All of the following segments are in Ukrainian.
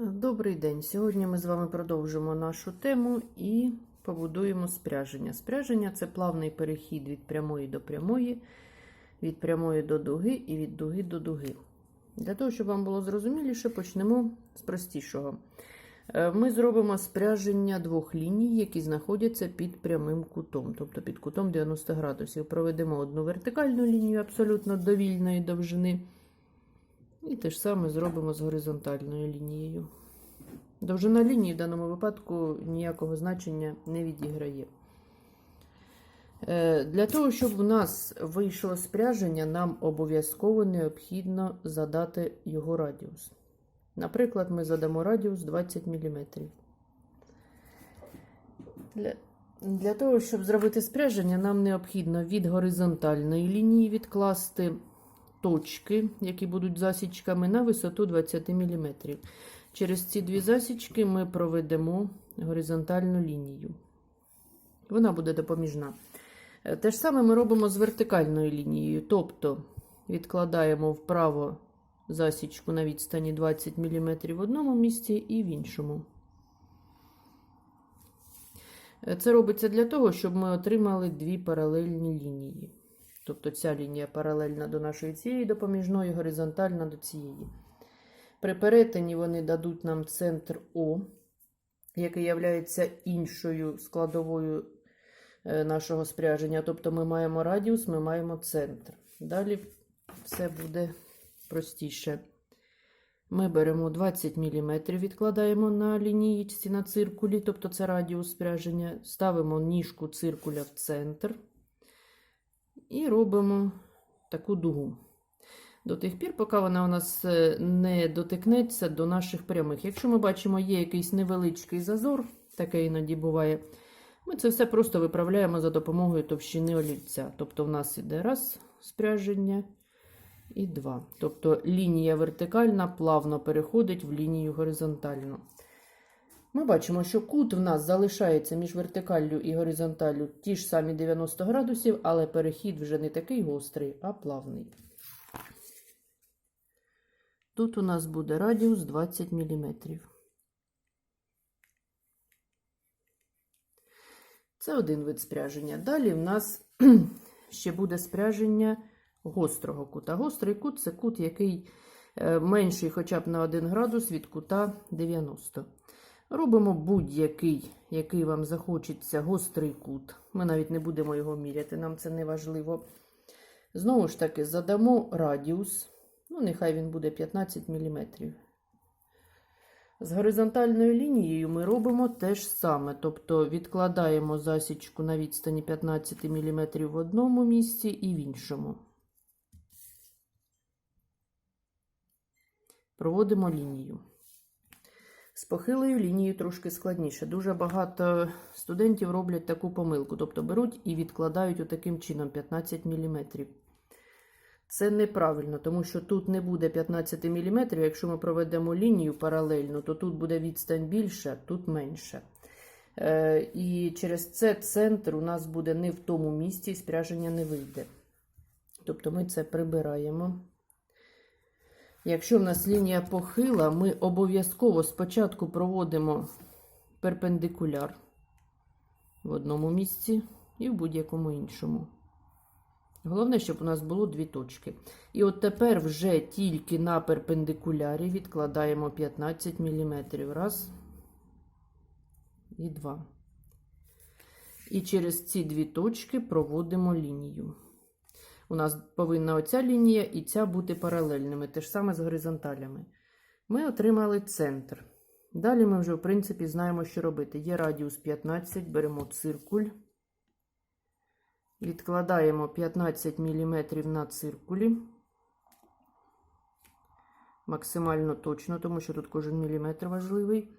Добрий день. Сьогодні ми з вами продовжимо нашу тему і побудуємо спряження. Спряження це плавний перехід від прямої до прямої, від прямої до дуги і від дуги до дуги. Для того, щоб вам було зрозуміліше, почнемо з простішого. Е, Ми зробимо спряження двох ліній, які знаходяться під прямим кутом, тобто під кутом 90 градусів. Проведемо одну вертикальну лінію абсолютно довільної довжини. І те ж саме зробимо з горизонтальною лінією. Довжина лінії в даному випадку ніякого значення не відіграє. Е, Для того, щоб у нас вийшло спряження, нам обов'язково необхідно задати його радіус. Наприклад, ми задамо радіус 20 мм. Для, для того, щоб зробити спряження, нам необхідно від горизонтальної лінії відкласти точки, які будуть засічками на висоту 20 мм. Через ці дві засічки ми проведемо горизонтальну лінію. Вона буде допоміжна. Е, Те ж саме ми робимо з вертикальною лінією, тобто відкладаємо вправо засічку на відстані 20 мм в одному місці і в іншому. Е, Це робиться для того, щоб ми отримали дві паралельні лінії. Тобто ця лінія паралельна до нашої цієї допоміжної, горизонтальна до цієї. При перетині вони дадуть нам центр О, який є іншою складовою е, нашого спряження. Тобто ми маємо радіус, ми маємо центр. Далі все буде простіше. Ми беремо 20 мм, відкладаємо на лінієчці на циркулі, тобто це радіус спряження, ставимо ніжку циркуля в центр. І робимо таку дугу. До тих пір, поки вона у нас е, не дотикнеться до наших прямих. Якщо ми бачимо, є якийсь невеличкий зазор, таке іноді буває, ми це все просто виправляємо за допомогою товщини олівця. Тобто, в нас іде раз спряження і два. Тобто лінія вертикальна плавно переходить в лінію горизонтальну. Ми бачимо, що кут в нас залишається між вертикаллю і горизонталлю ті ж самі 90 градусів, але перехід вже не такий гострий, а плавний. Тут у нас буде радіус 20 мм. Це один вид спряження. Далі в нас ще буде спряження гострого кута. Гострий кут це кут, який е, менший хоча б на 1 градус від кута 90. Робимо будь-який, який вам захочеться, гострий кут. Ми навіть не будемо його міряти, нам це не важливо. Знову ж таки, задамо радіус. Ну, нехай він буде 15 мм. З горизонтальною лінією ми робимо те ж саме. Тобто відкладаємо засічку на відстані 15 мм в одному місці і в іншому. Проводимо лінію. З похилою лінією трошки складніше. Дуже багато студентів роблять таку помилку, тобто беруть і відкладають отаким чином 15 мм. Це неправильно, тому що тут не буде 15 мм. Якщо ми проведемо лінію паралельно, то тут буде відстань більша, тут менша. Е, і через це центр у нас буде не в тому місці, і спряження не вийде. Тобто ми це прибираємо. Якщо в нас лінія похила, ми обов'язково спочатку проводимо перпендикуляр в одному місці і в будь-якому іншому. Головне, щоб у нас було дві точки. І от тепер вже тільки на перпендикулярі відкладаємо 15 мм. Раз і два. І через ці дві точки проводимо лінію. У нас повинна оця лінія і ця бути паралельними, те ж саме з горизонталями. Ми отримали центр. Далі ми вже, в принципі, знаємо, що робити. Є радіус 15, беремо циркуль, відкладаємо 15 мм на циркулі. Максимально точно, тому що тут кожен міліметр важливий.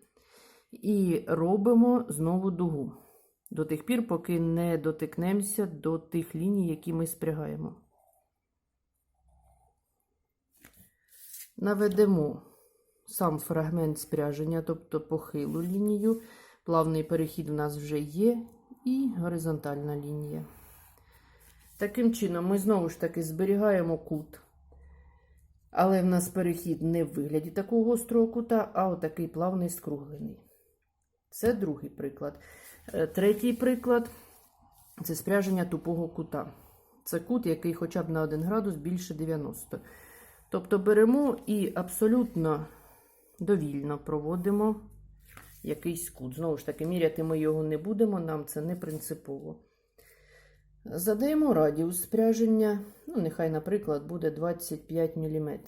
І робимо знову дугу. До тих пір, поки не дотикнемося до тих ліній, які ми спрягаємо. Наведемо сам фрагмент спряження, тобто похилу лінію. Плавний перехід у нас вже є, і горизонтальна лінія. Таким чином, ми знову ж таки зберігаємо кут. Але в нас перехід не в вигляді такого гострого кута, а отакий плавний скруглений. Це другий приклад. Е, Третій приклад це спряження тупого кута. Це кут, який хоча б на 1 градус більше 90. Тобто беремо і абсолютно довільно проводимо якийсь кут. Знову ж таки, міряти ми його не будемо, нам це не принципово. Задаємо радіус спряження, ну, нехай, наприклад, буде 25 мм.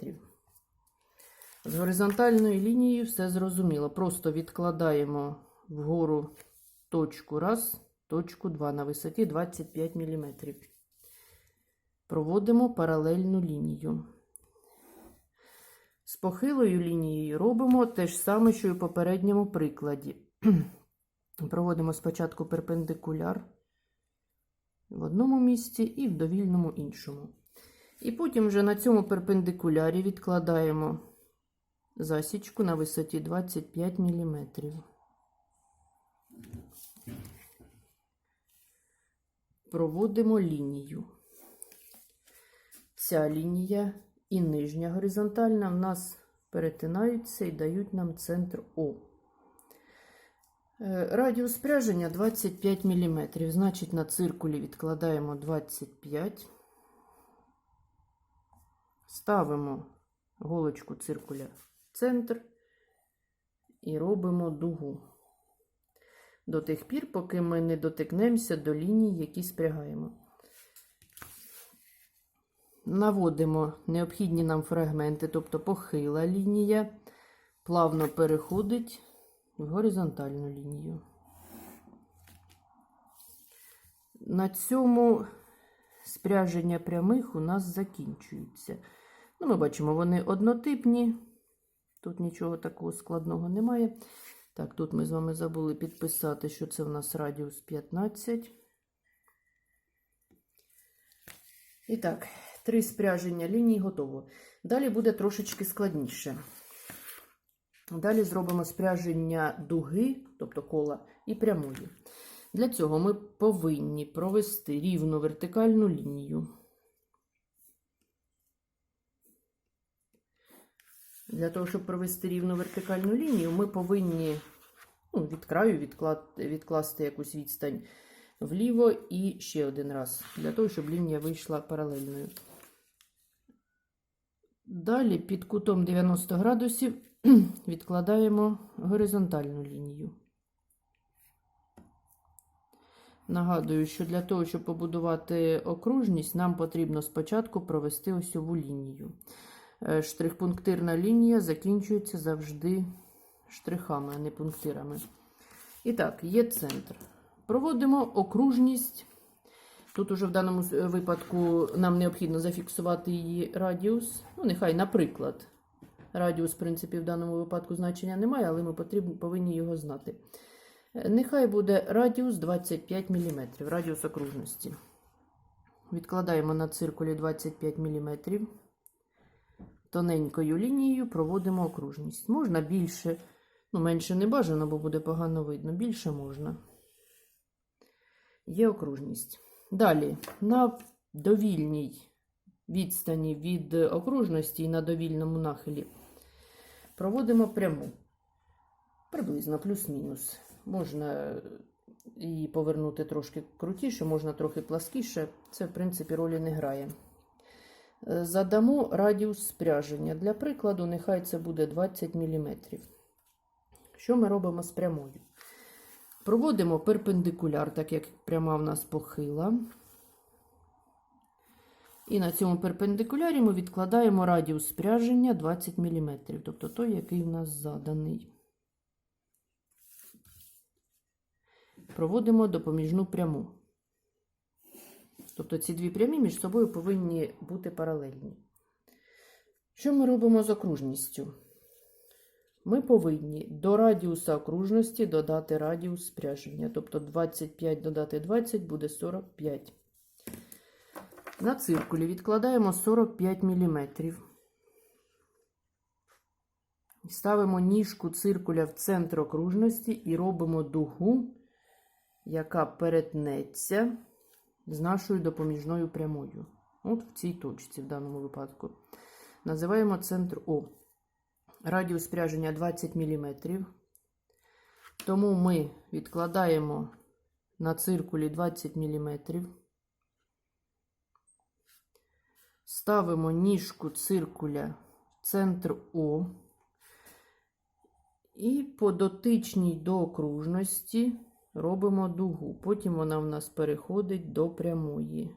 З горизонтальною лінією все зрозуміло. Просто відкладаємо вгору точку 1, точку 2 на висоті 25 мм. Проводимо паралельну лінію. З похилою лінією робимо те ж саме, що і в попередньому прикладі. Проводимо спочатку перпендикуляр в одному місці і в довільному іншому. І потім вже на цьому перпендикулярі відкладаємо засічку на висоті 25 мм. Проводимо лінію. Ця лінія і нижня горизонтальна в нас перетинаються і дають нам центр О. Е, Радіус спряження 25 мм. Значить, на циркулі відкладаємо 25. Ставимо голочку циркуля в центр і робимо дугу. До тих пір, поки ми не дотикнемося до ліній, які спрягаємо. Наводимо необхідні нам фрагменти, тобто похила лінія, плавно переходить в горизонтальну лінію. На цьому спряження прямих у нас закінчується. Ну, Ми бачимо, вони однотипні, тут нічого такого складного немає. Так, тут ми з вами забули підписати, що це в нас радіус 15. І так, три спряження ліній готово. Далі буде трошечки складніше. Далі зробимо спряження дуги, тобто кола, і прямої. Для цього ми повинні провести рівну вертикальну лінію. Для того, щоб провести рівну вертикальну лінію, ми повинні ну, від краю відкласти якусь відстань вліво і ще один раз, для того, щоб лінія вийшла паралельною. Далі під кутом 90 градусів відкладаємо горизонтальну лінію. Нагадую, що для того, щоб побудувати окружність, нам потрібно спочатку провести осьову лінію. Е, Штрихпунктирна лінія закінчується завжди штрихами, а не пунктирами. І так, є центр. Проводимо окружність. Тут уже в даному випадку нам необхідно зафіксувати її радіус. Ну, нехай, наприклад, радіус, в принципі, в даному випадку значення немає, але ми потрібно, повинні його знати. Нехай буде радіус 25 мм, радіус окружності. Відкладаємо на циркулі 25 мм. Тоненькою лінією проводимо окружність. Можна більше, ну, менше не бажано, бо буде погано видно. Більше можна. Є окружність. Далі, на довільній відстані від окружності і на довільному нахилі проводимо пряму. Приблизно плюс-мінус. Можна її повернути трошки крутіше, можна трохи пласкіше. Це, в принципі, ролі не грає. Задамо радіус спряження. Для прикладу, нехай це буде 20 мм. Що ми робимо з прямою? Проводимо перпендикуляр, так як пряма в нас похила. І на цьому перпендикулярі ми відкладаємо радіус спряження 20 мм, тобто той, який в нас заданий. Проводимо допоміжну пряму. Тобто ці дві прямі між собою повинні бути паралельні. Що ми робимо з окружністю? Ми повинні до радіуса окружності додати радіус спряження. Тобто 25 додати 20 буде 45. На циркулі відкладаємо 45 мм. Ставимо ніжку циркуля в центр окружності і робимо дугу, яка перетнеться з нашою допоміжною прямою. От в цій точці, в даному випадку. називаємо центр О. Радіус спряження 20 мм. Тому ми відкладаємо на циркулі 20 мм. Ставимо ніжку циркуля в центр О. І по дотичній до окружності робимо дугу. Потім вона в нас переходить до прямої.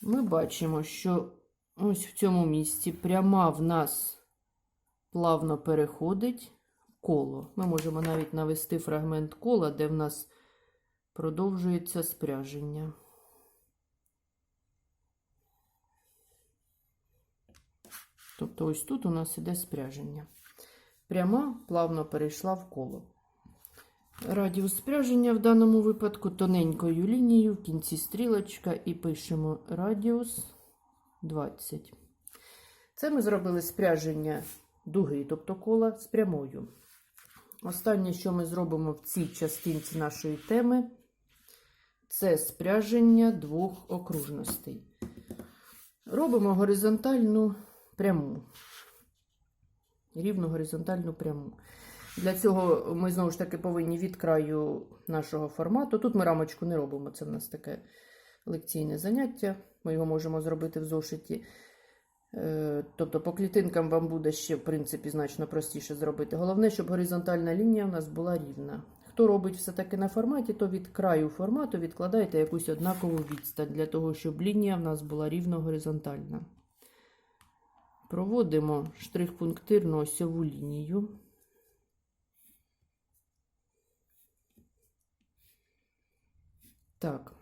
Ми бачимо, що ось в цьому місці пряма в нас плавно переходить коло. Ми можемо навіть навести фрагмент кола, де в нас продовжується спряження. Тобто ось тут у нас іде спряження. Пряма плавно перейшла в коло. Радіус спряження в даному випадку тоненькою лінією в кінці стрілочка і пишемо радіус 20. Це ми зробили спряження дуги, тобто кола з прямою. Останнє, що ми зробимо в цій частинці нашої теми, це спряження двох окружностей. Робимо горизонтальну пряму. Рівну горизонтальну пряму. Для цього ми знову ж таки повинні від краю нашого формату. Тут ми рамочку не робимо, це в нас таке лекційне заняття. Ми його можемо зробити в зошиті. Е, Тобто по клітинкам вам буде ще, в принципі, значно простіше зробити. Головне, щоб горизонтальна лінія у нас була рівна. Хто робить все-таки на форматі, то від краю формату відкладайте якусь однакову відстань для того, щоб лінія в нас була рівно горизонтальна. Проводимо штрих-пунктирну осьову лінію. Так.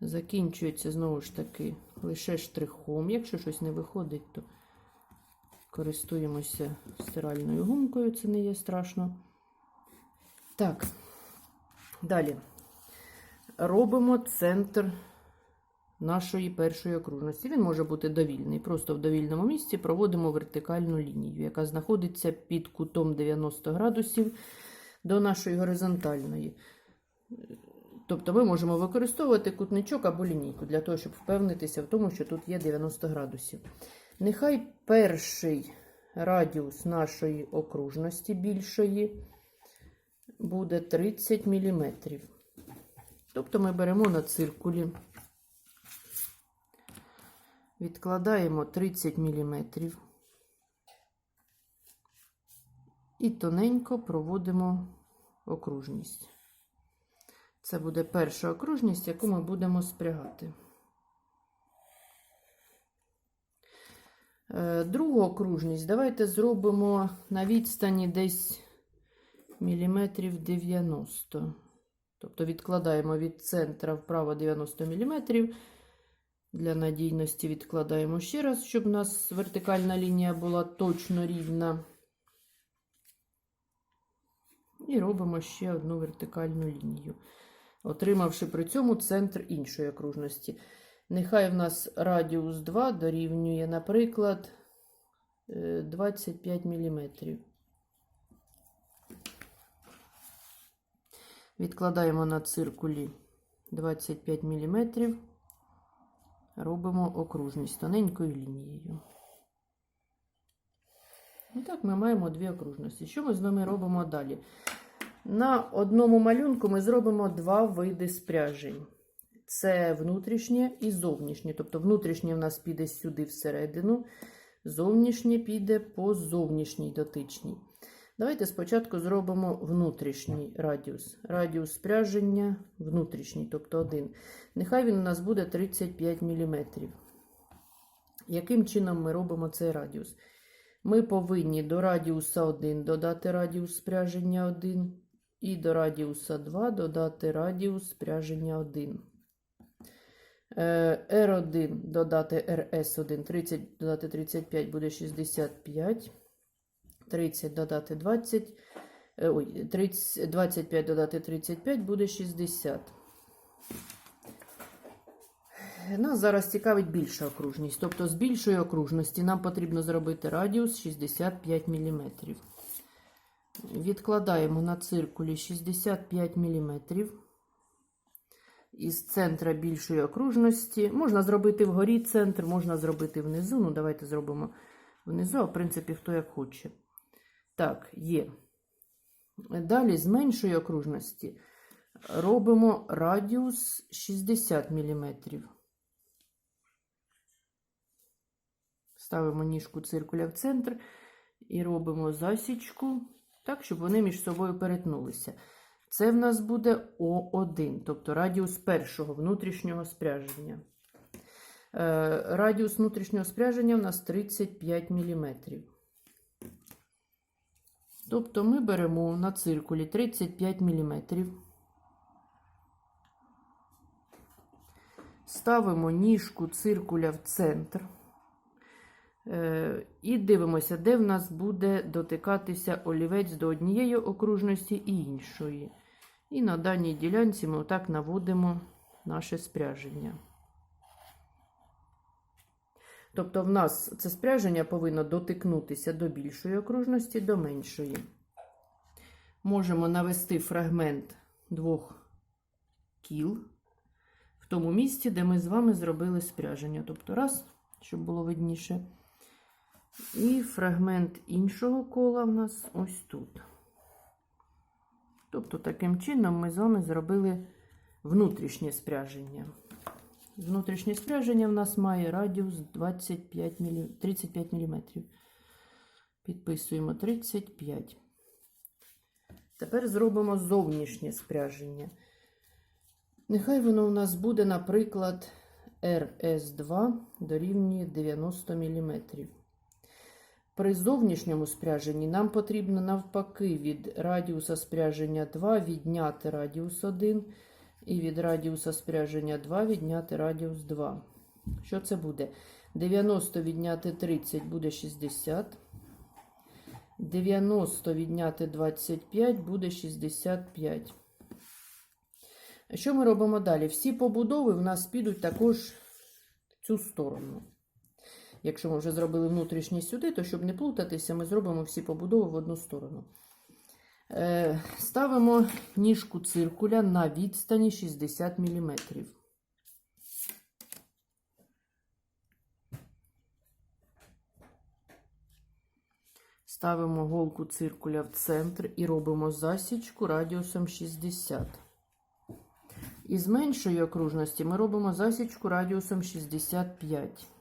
Закінчується знову ж таки лише штрихом. Якщо щось не виходить, то користуємося стиральною гумкою, це не є страшно. Так, далі робимо центр нашої першої окружності. Він може бути довільний. Просто в довільному місці проводимо вертикальну лінію, яка знаходиться під кутом 90 градусів до нашої горизонтальної. Тобто ми можемо використовувати кутничок або лінійку для того, щоб впевнитися в тому, що тут є 90 градусів. Нехай перший радіус нашої окружності більшої буде 30 мм. Тобто ми беремо на циркулі, відкладаємо 30 мм і тоненько проводимо окружність. Це буде перша окружність, яку ми будемо спрягати. Е, Другу окружність давайте зробимо на відстані десь міліметрів 90. Тобто відкладаємо від центра вправо 90 мм. Для надійності відкладаємо ще раз, щоб у нас вертикальна лінія була точно рівна. І робимо ще одну вертикальну лінію отримавши при цьому центр іншої окружності. Нехай в нас радіус 2 дорівнює, наприклад, 25 мм. Відкладаємо на циркулі 25 мм, робимо окружність тоненькою лінією. І так ми маємо дві окружності. Що ми з вами робимо далі? На одному малюнку ми зробимо два види спряжень. Це внутрішнє і зовнішнє. Тобто, внутрішнє в нас піде сюди всередину, зовнішнє піде по зовнішній дотичній. Давайте спочатку зробимо внутрішній радіус. Радіус спряження внутрішній, тобто один. Нехай він у нас буде 35 мм. Яким чином ми робимо цей радіус? Ми повинні до радіуса 1 додати радіус спряження 1. І до радіуса 2 додати радіус спряження 1. R1 додати RS1, 30 додати 35 буде 65. 30 додати 20. Ой, 30, 25 додати 35 буде 60. Нас зараз цікавить більша окружність. Тобто з більшої окружності нам потрібно зробити радіус 65 мм. Відкладаємо на циркулі 65 мм. із центра більшої окружності. Можна зробити вгорі центр, можна зробити внизу. Ну, давайте зробимо внизу, а в принципі, хто як хоче. Так, є. Далі з меншої окружності робимо радіус 60 мм. Ставимо ніжку циркуля в центр і робимо засічку так, щоб вони між собою перетнулися. Це в нас буде О1, тобто радіус першого внутрішнього спряження. Е, Радіус внутрішнього спряження в нас 35 мм. Тобто ми беремо на циркулі 35 мм. Ставимо ніжку циркуля в центр. Е, І дивимося, де в нас буде дотикатися олівець до однієї окружності і іншої. І на даній ділянці ми отак наводимо наше спряження. Тобто, в нас це спряження повинно дотикнутися до більшої окружності, до меншої. Можемо навести фрагмент двох кіл в тому місці, де ми з вами зробили спряження. Тобто, раз, щоб було видніше. І фрагмент іншого кола в нас ось тут. Тобто, таким чином ми з вами зробили внутрішнє спряження. Внутрішнє спряження в нас має радіус 25 мілі... 35 мм. Підписуємо 35. Тепер зробимо зовнішнє спряження. Нехай воно у нас буде, наприклад, RS2 дорівнює 90 мм. При зовнішньому спряженні нам потрібно навпаки від радіуса спряження 2 відняти радіус 1 і від радіуса спряження 2 відняти радіус 2. Що це буде? 90 відняти 30 буде 60. 90 відняти 25 буде 65. Що ми робимо далі? Всі побудови в нас підуть також в цю сторону. Якщо ми вже зробили внутрішні сюди, то щоб не плутатися, ми зробимо всі побудови в одну сторону. Е, Ставимо ніжку циркуля на відстані 60 мм. Ставимо голку циркуля в центр і робимо засічку радіусом 60. Із меншої окружності ми робимо засічку радіусом 65.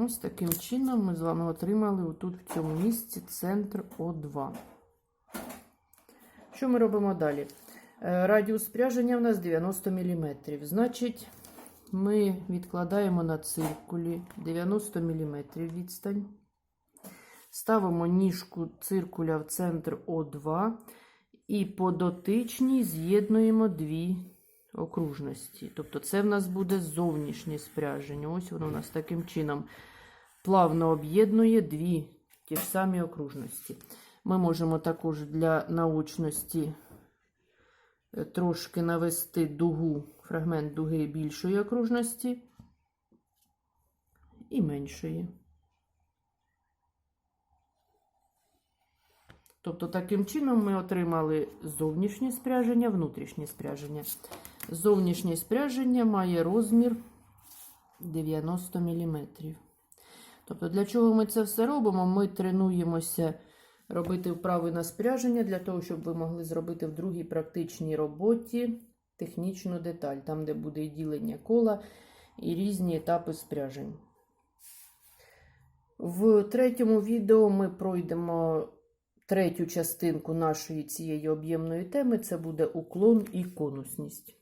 Ось таким чином ми з вами отримали отут в цьому місці центр О2. Що ми робимо далі? Е, Радіус спряження в нас 90 мм. Значить, ми відкладаємо на циркулі 90 мм відстань. Ставимо ніжку циркуля в центр О2 і по дотичній з'єднуємо дві окружності. Тобто це в нас буде зовнішнє спряження. Ось воно у нас таким чином плавно об'єднує дві ті ж самі окружності. Ми можемо також для наочності е, трошки навести дугу, фрагмент дуги більшої окружності і меншої. Тобто, таким чином ми отримали зовнішнє спряження, внутрішнє спряження. Зовнішнє спряження має розмір 90 мм. Тобто, для чого ми це все робимо? Ми тренуємося робити вправи на спряження, для того, щоб ви могли зробити в другій практичній роботі технічну деталь, там, де буде і ділення кола, і різні етапи спряжень. В третьому відео ми пройдемо третю частинку нашої цієї об'ємної теми це буде уклон і конусність.